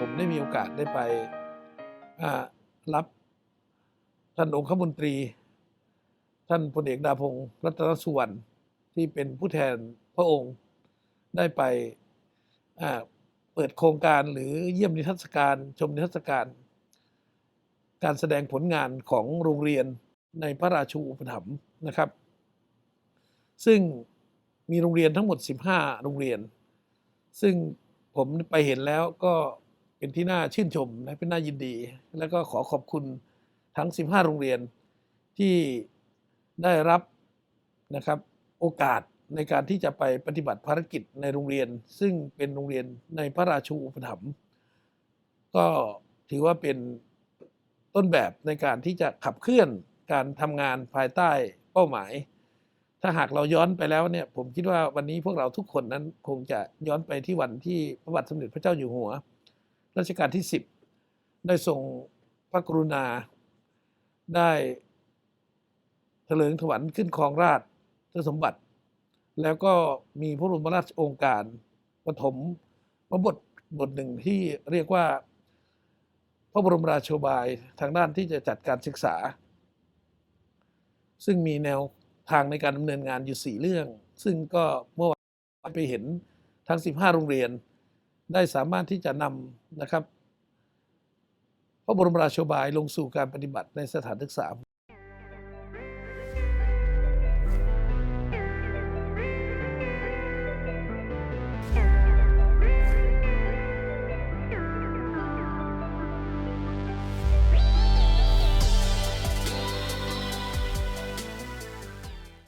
ผมได้มีโอกาสได้ไปรับท่านองคมนตรี ท่านพลเอกดาพงศ์รัตนสุวรรณที่เป็นผู้แทนพระองค์ได้ไปเปิดโครงการหรือเยี่ยมนิทรรศการ ชมนิทรรศการ การแสดงผลงานของโรงเรียนในพระราชูอุปถัมภ์นะครับ ซึ่งมีโรงเรียนทั้งหมด 15 โรงเรียน ซึ่งผมไปเห็นแล้วก็ เป็นที่น่าชื่นชมและเป็นน่ายินดี แล้วก็ขอขอบคุณทั้ง 15 โรงเรียนที่ได้รับนะครับโอกาสในการที่จะไปปฏิบัติภารกิจในโรงเรียน ซึ่งเป็นโรงเรียนในพระราชูอุปถัมภ์ก็ถือว่าเป็นต้นแบบในการที่จะขับเคลื่อนการทำงานภายใต้เป้าหมาย ถ้าหากเราย้อนไปแล้วเนี่ยผมคิดว่าวันนี้พวกเราทุกคนนั้นคงจะย้อนไปที่วันที่พระบาทสมเด็จพระเจ้าอยู่หัว รัชกาลที่ 10 ได้ทรงพระกรุณา ได้เถลิงถวันขึ้นครองราชย์สมบัติ แล้วก็มีพระบรมราชโองการปฐมพระบทบทหนึ่งที่เรียกว่า พระบรมราชโบายทางด้านที่จะจัดการศึกษา ซึ่งมีแนวทางในการดำเนินงานอยู่ 4 เรื่อง ซึ่งก็เมื่อวานไปเห็นทั้ง 15 โรงเรียน ได้สามารถที่จะนำ นะครับ พระบรมราโชบายลงสู่การปฏิบัติในสถานศึกษา